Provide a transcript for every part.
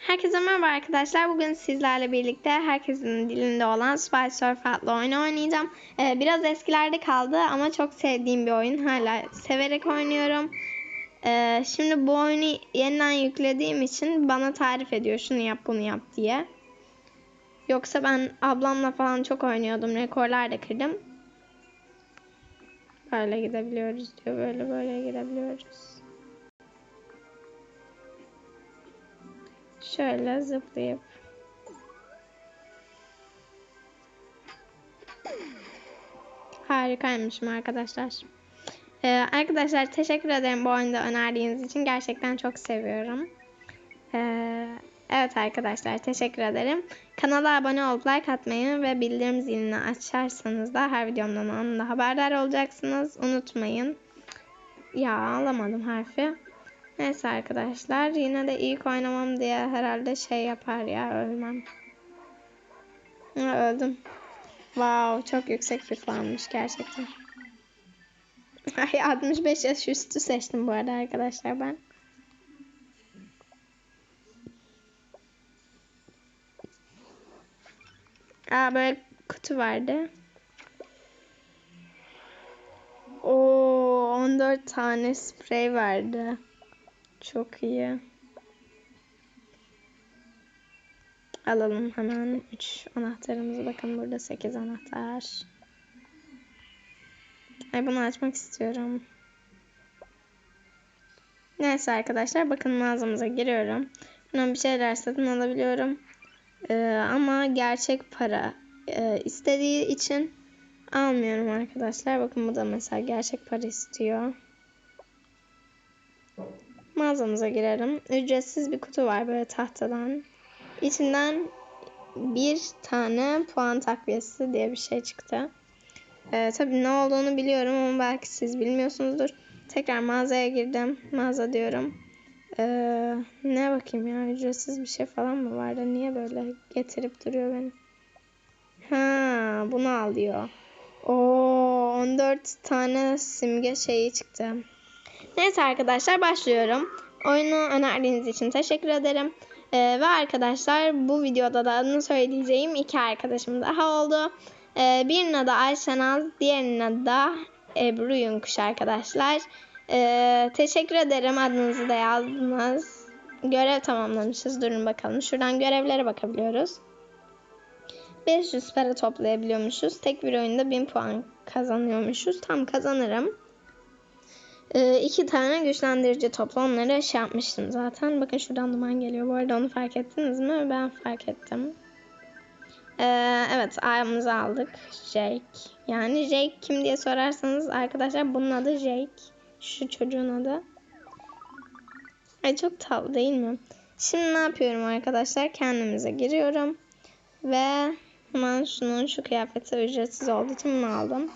Herkese merhaba arkadaşlar. Bugün sizlerle birlikte herkesin dilinde olan Spy Surf adlı oyunu oynayacağım. Ee, biraz eskilerde kaldı ama çok sevdiğim bir oyun. Hala severek oynuyorum. Ee, şimdi bu oyunu yeniden yüklediğim için bana tarif ediyor şunu yap bunu yap diye. Yoksa ben ablamla falan çok oynuyordum. Rekorlar da kırdım. Böyle gidebiliyoruz diyor. Böyle böyle gidebiliyoruz. Şöyle zıplayıp. Harikaymışım arkadaşlar. Ee, arkadaşlar teşekkür ederim bu oyunda önerdiğiniz için. Gerçekten çok seviyorum. Ee, evet arkadaşlar teşekkür ederim. Kanala abone olup like atmayı ve bildirim zilini açarsanız da her videomdan anında haberdar olacaksınız. Unutmayın. Ya alamadım harfi. Neyse arkadaşlar yine de ilk oynamam diye herhalde şey yapar ya ölmem. Öldüm. Wow çok yüksek bir puanmış gerçekten. Ay 65 yaş üstü seçtim bu arada arkadaşlar ben. Aa böyle kutu vardı. Oo 14 tane sprey verdi. Çok iyi. Alalım hemen 3 anahtarımızı. Bakın burada 8 anahtar. Ay bunu açmak istiyorum. Neyse arkadaşlar bakın mağazamıza giriyorum. Buradan bir şeyler satın alabiliyorum. Ee, ama gerçek para e, istediği için almıyorum arkadaşlar. Bakın bu da mesela gerçek para istiyor. Mağazamıza girelim. Ücretsiz bir kutu var böyle tahtadan. İçinden bir tane puan takviyesi diye bir şey çıktı. Ee, tabii ne olduğunu biliyorum ama belki siz bilmiyorsunuzdur. Tekrar mağazaya girdim. Mağaza diyorum. Ee, ne bakayım ya ücretsiz bir şey falan mı vardı? Niye böyle getirip duruyor beni? Ha, bunu al diyor. Oo, 14 tane simge şeyi çıktı. Neyse arkadaşlar başlıyorum. Oyunu önerdiğiniz için teşekkür ederim. Ee, ve arkadaşlar bu videoda da adını söyleyeceğim iki arkadaşım daha oldu. Ee, birinin adı Ayşenaz, diğerinin adı da Ebru Yunkuş arkadaşlar. Ee, teşekkür ederim adınızı da yazdınız. Görev tamamlamışız. Durun bakalım. Şuradan görevlere bakabiliyoruz. 500 para toplayabiliyormuşuz. Tek bir oyunda 1000 puan kazanıyormuşuz. Tam kazanırım. Ee, iki tane güçlendirici topla. Onları şey yapmıştım zaten. Bakın şuradan duman geliyor. Bu arada onu fark ettiniz mi? Ben fark ettim. Ee, evet ayağımızı aldık. Jake. Yani Jake kim diye sorarsanız arkadaşlar bunun adı Jake. Şu çocuğun adı. Ay çok tatlı değil mi? Şimdi ne yapıyorum arkadaşlar? Kendimize giriyorum. Ve hemen şunun şu kıyafeti ücretsiz olduğu için bunu aldım.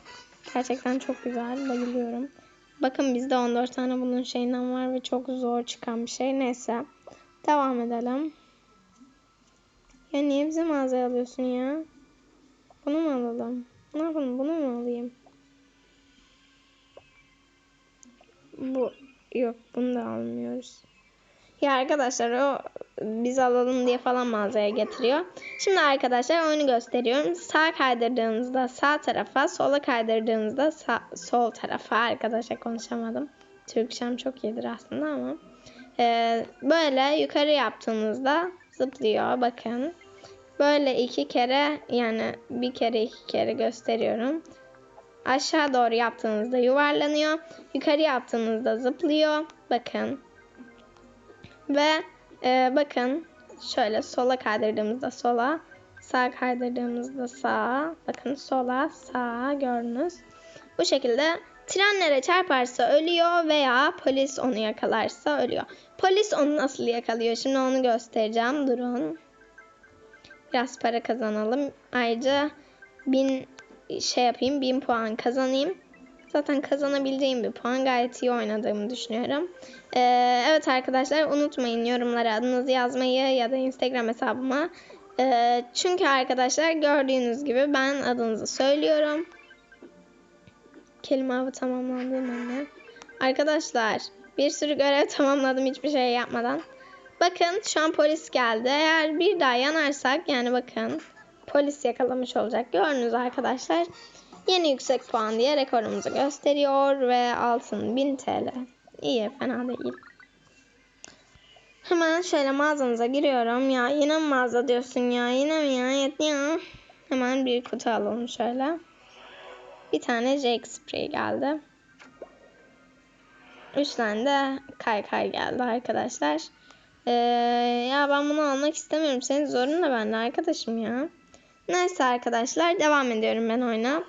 Gerçekten çok güzel. Bayılıyorum. Bakın bizde 14 tane bunun şeyinden var ve çok zor çıkan bir şey. Neyse. Devam edelim. Ya niye bize mağazaya alıyorsun ya? Bunu mu alalım? Ne yapalım? Bunu mu alayım? Bu yok bunu da almıyoruz. Ya arkadaşlar o biz alalım diye falan mağazaya getiriyor. Şimdi arkadaşlar oyunu gösteriyorum. Sağ kaydırdığınızda sağ tarafa, sola kaydırdığınızda sağ, sol tarafa. Arkadaşlar konuşamadım. Türkçem çok iyidir aslında ama. Ee, böyle yukarı yaptığınızda zıplıyor. Bakın. Böyle iki kere yani bir kere iki kere gösteriyorum. Aşağı doğru yaptığınızda yuvarlanıyor. Yukarı yaptığınızda zıplıyor. Bakın. Ve e, bakın şöyle sola kaydırdığımızda sola, sağ kaydırdığımızda sağa, bakın sola, sağa gördünüz. Bu şekilde trenlere çarparsa ölüyor veya polis onu yakalarsa ölüyor. Polis onu nasıl yakalıyor? Şimdi onu göstereceğim. Durun. Biraz para kazanalım. Ayrıca bin şey yapayım, bin puan kazanayım. Zaten kazanabileceğim bir puan. Gayet iyi oynadığımı düşünüyorum. Ee, evet arkadaşlar unutmayın yorumlara adınızı yazmayı ya da Instagram hesabıma. Ee, çünkü arkadaşlar gördüğünüz gibi ben adınızı söylüyorum. Kelime avı tamamlandı mı? Arkadaşlar bir sürü görev tamamladım hiçbir şey yapmadan. Bakın şu an polis geldi. Eğer bir daha yanarsak yani bakın polis yakalamış olacak. Gördünüz arkadaşlar. Yeni yüksek puan diye rekorumuzu gösteriyor ve altın 1000 TL. İyi fena değil. Hemen şöyle mağazamıza giriyorum. Ya yine mağaza diyorsun ya? Yine mi ya? Yetti ya. Hemen bir kutu alalım şöyle. Bir tane Jake Spray geldi. Üç tane de kaykay geldi arkadaşlar. Ee, ya ben bunu almak istemiyorum. Senin zorun da bende arkadaşım ya. Neyse arkadaşlar devam ediyorum ben oyuna.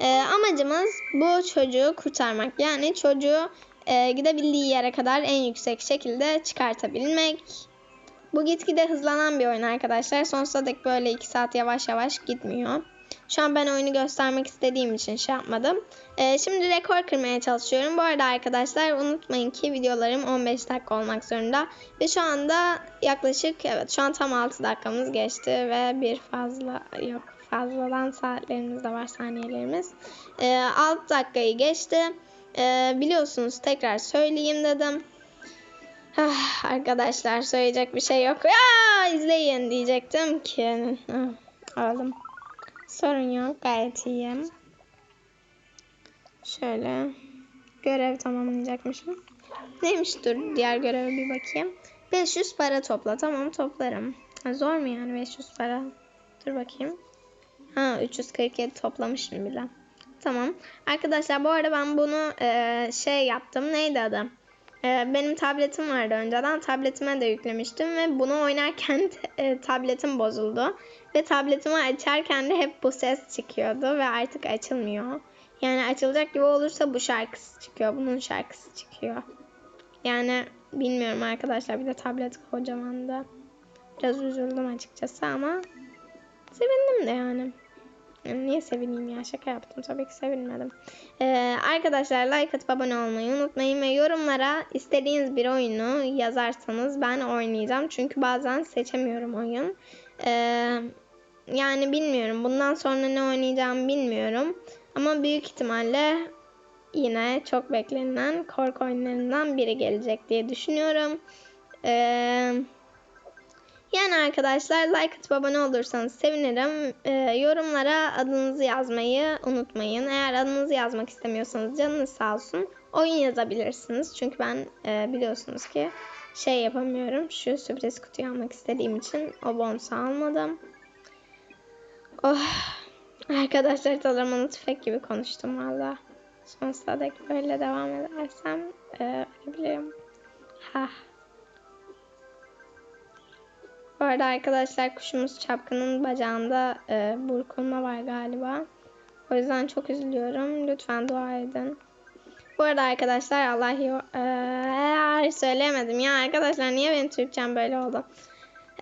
Ee, amacımız bu çocuğu kurtarmak. Yani çocuğu e, gidebildiği yere kadar en yüksek şekilde çıkartabilmek. Bu gitgide hızlanan bir oyun arkadaşlar. Sonsuza dek böyle 2 saat yavaş yavaş gitmiyor. Şu an ben oyunu göstermek istediğim için şey yapmadım. Ee, şimdi rekor kırmaya çalışıyorum. Bu arada arkadaşlar unutmayın ki videolarım 15 dakika olmak zorunda. Ve şu anda yaklaşık evet şu an tam 6 dakikamız geçti ve bir fazla yok fazladan saatlerimiz de var saniyelerimiz. Ee, 6 dakikayı geçti. Ee, biliyorsunuz tekrar söyleyeyim dedim. Ah, arkadaşlar söyleyecek bir şey yok. Ya izleyin diyecektim ki. Aldım. Sorun yok gayet iyiyim. Şöyle görev tamamlayacakmışım. Neymiş dur diğer göreve bir bakayım. 500 para topla. Tamam toplarım. Zor mu yani 500 para? Dur bakayım. Ha 347 toplamışım bile. Tamam. Arkadaşlar bu arada ben bunu e, şey yaptım. Neydi adı? E, benim tabletim vardı önceden. Tabletime de yüklemiştim ve bunu oynarken e, tabletim bozuldu. Ve tabletimi açarken de hep bu ses çıkıyordu ve artık açılmıyor. Yani açılacak gibi olursa bu şarkısı çıkıyor. Bunun şarkısı çıkıyor. Yani bilmiyorum arkadaşlar. Bir de tablet kocamandı. Biraz üzüldüm açıkçası ama sevindim de yani. niye sevineyim ya? Şaka yaptım. Tabii ki sevinmedim. Ee, arkadaşlar like atıp abone olmayı unutmayın ve yorumlara istediğiniz bir oyunu yazarsanız ben oynayacağım. Çünkü bazen seçemiyorum oyun. Ee, yani bilmiyorum. Bundan sonra ne oynayacağımı bilmiyorum. Ama büyük ihtimalle yine çok beklenilen korku oyunlarından biri gelecek diye düşünüyorum. Ee, yani arkadaşlar like atıp abone olursanız sevinirim. Ee, yorumlara adınızı yazmayı unutmayın. Eğer adınızı yazmak istemiyorsanız canınız sağ olsun. Oyun yazabilirsiniz. Çünkü ben e, biliyorsunuz ki şey yapamıyorum. Şu sürpriz kutuyu almak istediğim için o bonusu almadım. Oh. Arkadaşlar talırmanı tüfek gibi konuştum valla. Sonsuza dek böyle devam edersem e, ölebilirim. Ha. Arada arkadaşlar kuşumuz çapkının bacağında e, burkulma var galiba. O yüzden çok üzülüyorum. Lütfen dua edin. Bu arada arkadaşlar Allah e, söyleyemedim ya arkadaşlar niye benim Türkçem böyle oldu?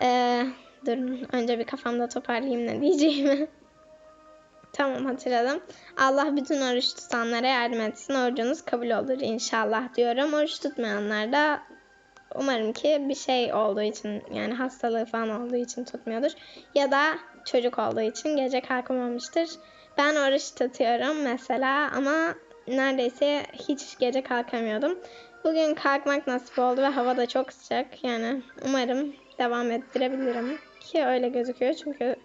E, durun önce bir kafamda toparlayayım ne diyeceğimi. Tamam hatırladım. Allah bütün oruç tutanlara yardım etsin. Orucunuz kabul olur inşallah diyorum. Oruç tutmayanlar da umarım ki bir şey olduğu için yani hastalığı falan olduğu için tutmuyordur. Ya da çocuk olduğu için gece kalkamamıştır. Ben oruç tutuyorum mesela ama neredeyse hiç gece kalkamıyordum. Bugün kalkmak nasip oldu ve hava da çok sıcak. Yani umarım devam ettirebilirim. Ki öyle gözüküyor çünkü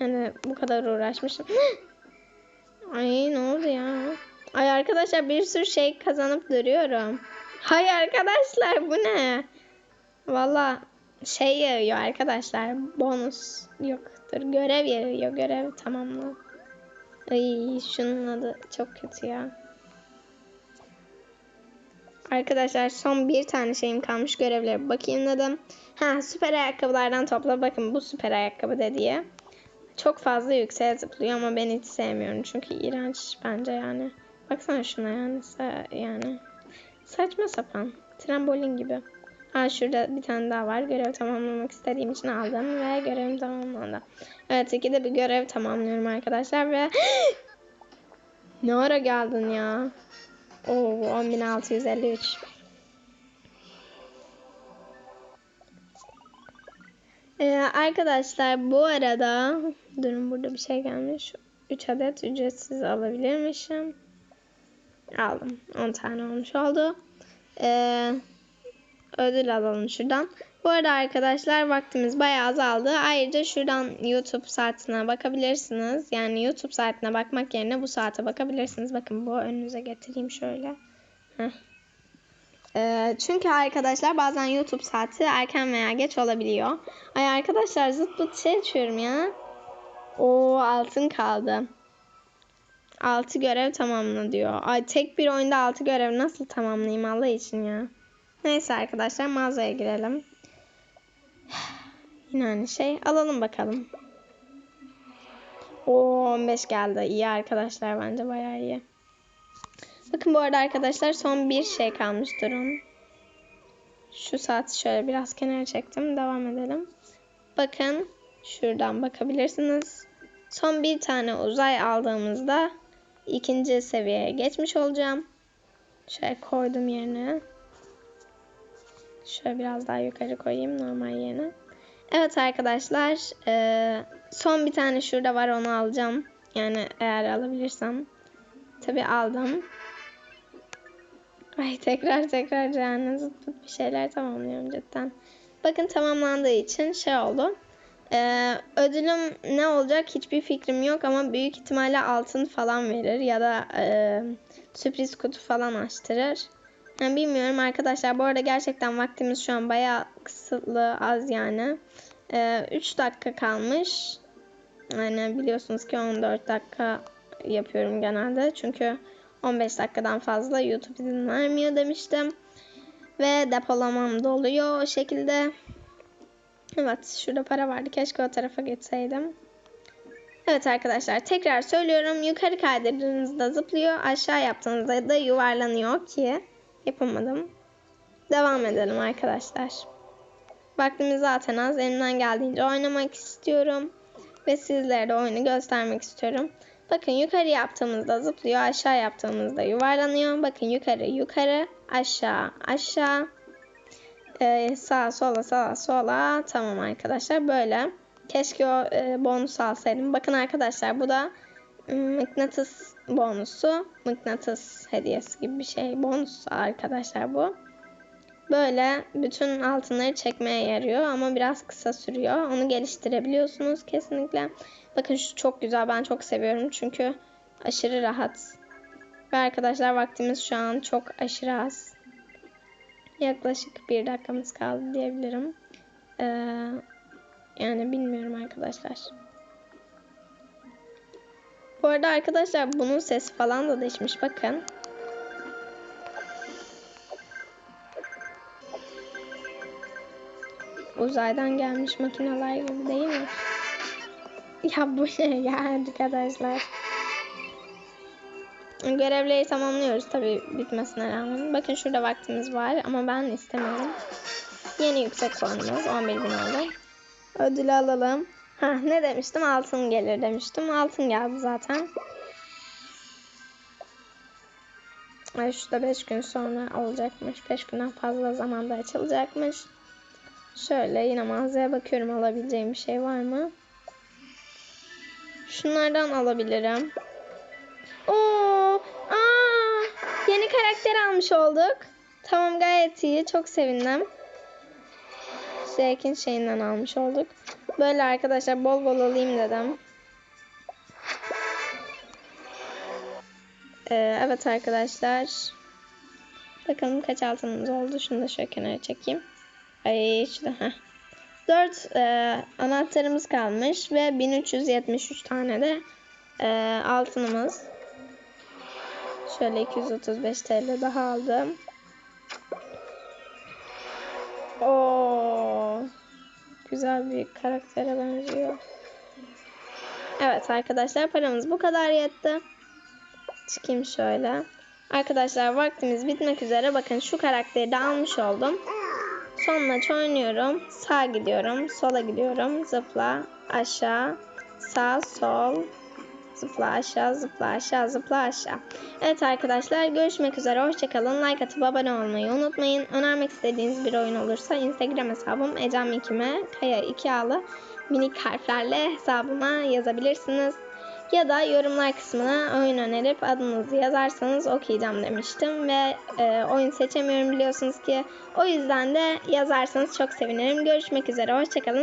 yani bu kadar uğraşmışım. Ay ne oldu ya? Ay arkadaşlar bir sürü şey kazanıp duruyorum. Hay arkadaşlar bu ne? Valla şey yağıyor arkadaşlar. Bonus yoktur. Görev yağıyor. Görev tamamla. Ay şunun adı çok kötü ya. Arkadaşlar son bir tane şeyim kalmış görevlere bakayım dedim. Ha süper ayakkabılardan topla. Bakın bu süper ayakkabı dediği. Çok fazla yükseğe zıplıyor ama ben hiç sevmiyorum. Çünkü iğrenç bence yani. Baksana şuna yani. yani. Saçma sapan. Trambolin gibi. Ha şurada bir tane daha var. Görev tamamlamak istediğim için aldım ve görevim tamamlandı. Evet ikide bir görev tamamlıyorum arkadaşlar ve ne ara geldin ya? Oo 10653. Ee, arkadaşlar bu arada durun burada bir şey gelmiş. 3 adet ücretsiz alabilirmişim. Aldım. 10 tane olmuş oldu. Ee, ödül alalım şuradan. Bu arada arkadaşlar vaktimiz bayağı azaldı. Ayrıca şuradan YouTube saatine bakabilirsiniz. Yani YouTube saatine bakmak yerine bu saate bakabilirsiniz. Bakın bu önünüze getireyim şöyle. Ee, çünkü arkadaşlar bazen YouTube saati erken veya geç olabiliyor. Ay arkadaşlar zıt pıt şey açıyorum ya. O altın kaldı. 6 görev tamamla diyor. Ay tek bir oyunda 6 görev nasıl tamamlayayım Allah için ya. Neyse arkadaşlar mağazaya girelim. Yine aynı şey. Alalım bakalım. O 15 geldi. İyi arkadaşlar bence bayağı iyi. Bakın bu arada arkadaşlar son bir şey kalmış durun. Şu saati şöyle biraz kenara çektim. Devam edelim. Bakın şuradan bakabilirsiniz. Son bir tane uzay aldığımızda ikinci seviyeye geçmiş olacağım. Şöyle koydum yerine. Şöyle biraz daha yukarı koyayım normal yerine. Evet arkadaşlar e, son bir tane şurada var onu alacağım. Yani eğer alabilirsem. Tabi aldım. Ay tekrar tekrar yani zıt bir şeyler tamamlıyorum cidden. Bakın tamamlandığı için şey oldu. Ee, ödülüm ne olacak hiçbir fikrim yok ama büyük ihtimalle altın falan verir ya da e, sürpriz kutu falan açtırır. Yani bilmiyorum arkadaşlar. Bu arada gerçekten vaktimiz şu an bayağı kısıtlı az yani. 3 ee, dakika kalmış. Yani biliyorsunuz ki 14 dakika yapıyorum genelde. Çünkü 15 dakikadan fazla YouTube izin vermiyor demiştim. Ve depolamam doluyor o şekilde. Evet şurada para vardı. Keşke o tarafa geçseydim. Evet arkadaşlar tekrar söylüyorum. Yukarı kaydırdığınızda zıplıyor. Aşağı yaptığınızda da yuvarlanıyor ki yapamadım. Devam edelim arkadaşlar. Vaktimiz zaten az. Elimden geldiğince oynamak istiyorum. Ve sizlere de oyunu göstermek istiyorum. Bakın yukarı yaptığımızda zıplıyor. Aşağı yaptığımızda yuvarlanıyor. Bakın yukarı yukarı. Aşağı aşağı. Ee, sağa sola sağa sola. Tamam arkadaşlar böyle. Keşke o e, bonus alsaydım. Bakın arkadaşlar bu da mıknatıs bonusu. Mıknatıs hediyesi gibi bir şey. Bonus arkadaşlar bu. Böyle bütün altınları çekmeye yarıyor ama biraz kısa sürüyor. Onu geliştirebiliyorsunuz kesinlikle. Bakın şu çok güzel. Ben çok seviyorum çünkü aşırı rahat. Ve arkadaşlar vaktimiz şu an çok aşırı az. Yaklaşık bir dakikamız kaldı diyebilirim. Ee, yani bilmiyorum arkadaşlar. Bu arada arkadaşlar bunun sesi falan da değişmiş. Bakın. Uzaydan gelmiş makineler gibi değil mi? Ya bu ne ya arkadaşlar. Görevleri tamamlıyoruz tabi bitmesine rağmen. Bakın şurada vaktimiz var ama ben istemiyorum. Yeni yüksek puanımız 11 bin oldu. Ödülü alalım. Ha ne demiştim? Altın gelir demiştim. Altın geldi zaten. Ay şurada 5 gün sonra olacakmış. 5 günden fazla zamanda açılacakmış. Şöyle yine mağazaya bakıyorum alabileceğim bir şey var mı? Şunlardan alabilirim. Karakter almış olduk. Tamam gayet iyi. Çok sevindim. Zevkin şeyinden almış olduk. Böyle arkadaşlar bol bol alayım dedim. Ee, evet arkadaşlar. Bakalım kaç altınımız oldu. Şunu da şöyle kenara çekeyim. Ay işte. Heh. 4 e, anahtarımız kalmış ve 1373 tane de e, altınımız. Şöyle 235 TL daha aldım. Oo, güzel bir karaktere benziyor. Evet arkadaşlar paramız bu kadar yetti. Çıkayım şöyle. Arkadaşlar vaktimiz bitmek üzere. Bakın şu karakteri de almış oldum. Son maç oynuyorum. Sağ gidiyorum. Sola gidiyorum. Zıpla. Aşağı. Sağ. Sol. Zıpla aşağı. Zıpla aşağı. Zıpla aşağı. Evet arkadaşlar. Görüşmek üzere. Hoşçakalın. Like atıp abone olmayı unutmayın. Önermek istediğiniz bir oyun olursa Instagram hesabım ecem2me kaya 2 alı minik harflerle hesabıma yazabilirsiniz. Ya da yorumlar kısmına oyun önerip adınızı yazarsanız okuyacağım demiştim. Ve e, oyun seçemiyorum biliyorsunuz ki. O yüzden de yazarsanız çok sevinirim. Görüşmek üzere. Hoşçakalın.